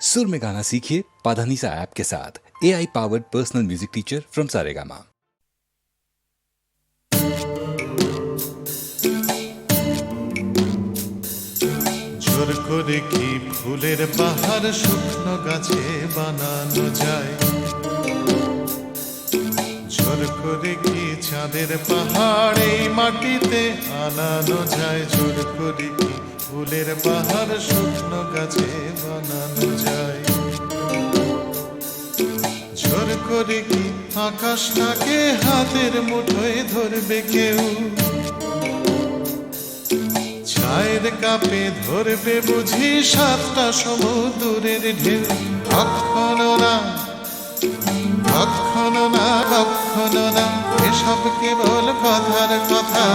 सुर में गाना सीखिए पाधानीसा ऐप के साथ A I powered personal music teacher from Saregama জোর করে কি ফুলের বাহার শুকনো গাছে বানানো যায় জোর করে কি চাঁদের পাহাড় এই মাটিতে আনানো যায় জোর করে কি ফুলের বাহার শুকনো গাছে বানানো যায়। জোর করে কি আকাশটাকে হাতের মুঠোয় ধরবে কেউ? ছায়ের কাপে ধরবে বুঝি সাতটা সমুদ্রের ঢেউ। কখনো না কখনো না কখনো না, এসব কেবল কথার কথা।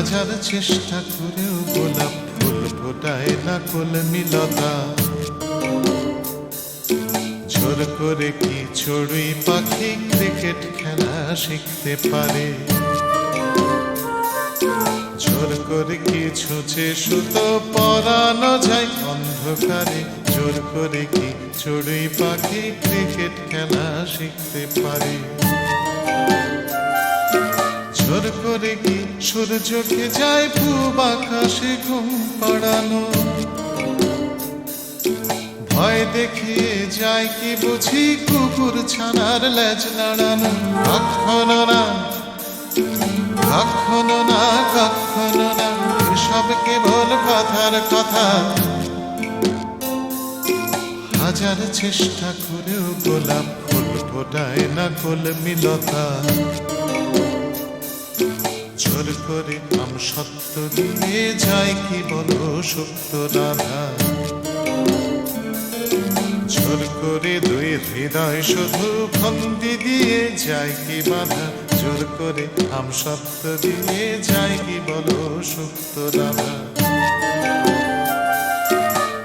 হাজার চেষ্টা করেও গোলাপ ফুল ফোটায় না কলমিলতা। জোর করে কি চড়ুই পাখি ক্রিকেট খেলা শিখতে পারে? জোর করে কি ছুঁচে সুতো পরানো যায় অন্ধকারে জোর করে কি চড়ুই পাখি ক্রিকেট খেলা শিখতে পারে? জোর করে কি সূর্যকে যায় পূব আকাশে ঘুম পাড়ানো? ভয় দেখিয়ে যায় কি বুঝি কুকুর ছানার লেজ নাড়ানো? কখনো না কখনো না কখনো না সব কেবল কথার কথা। হাজার চেষ্টা করেও গোলাপ ফুল ফোটায় না কলমিলতা করে আম সত্য দিয়ে যায় কি বলো সত্য রাধা? জোর করে দুই হৃদয় শুধু ফন্দি দিয়ে যায় কি বাধা? জোর করে আম সত্য দিয়ে যায় কি বলো সুপ্ত রাধা?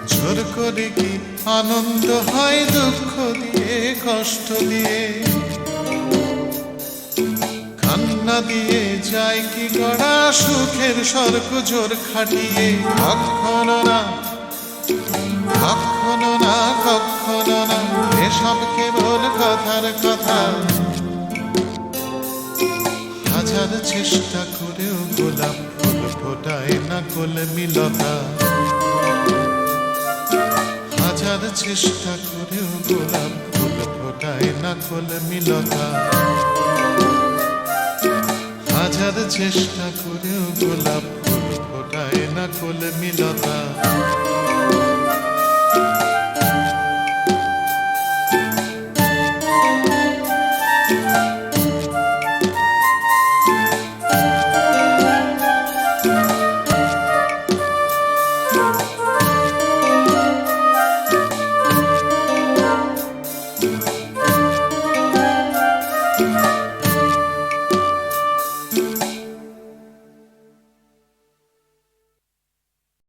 জোর করে কি আনন্দ হয়, দুঃখ দিয়ে, কষ্ট দিয়ে? কান্না দিয়ে যায় কি গড়া সুখের স্বর্গ জোর খাটিয়ে কখনো না কখনো না কখনো না। এসব কেবল কথার কথা। হাজার চেষ্টা করেও গোলাপ ফুল ফোটায় না কলমিলতা। হাজার চেষ্টা করেও গোলাপ ফুল ফোটায় না কলমিলতা। বোঝার চেষ্টা করেও গোলাপ ফোটায় না কোল মিলতা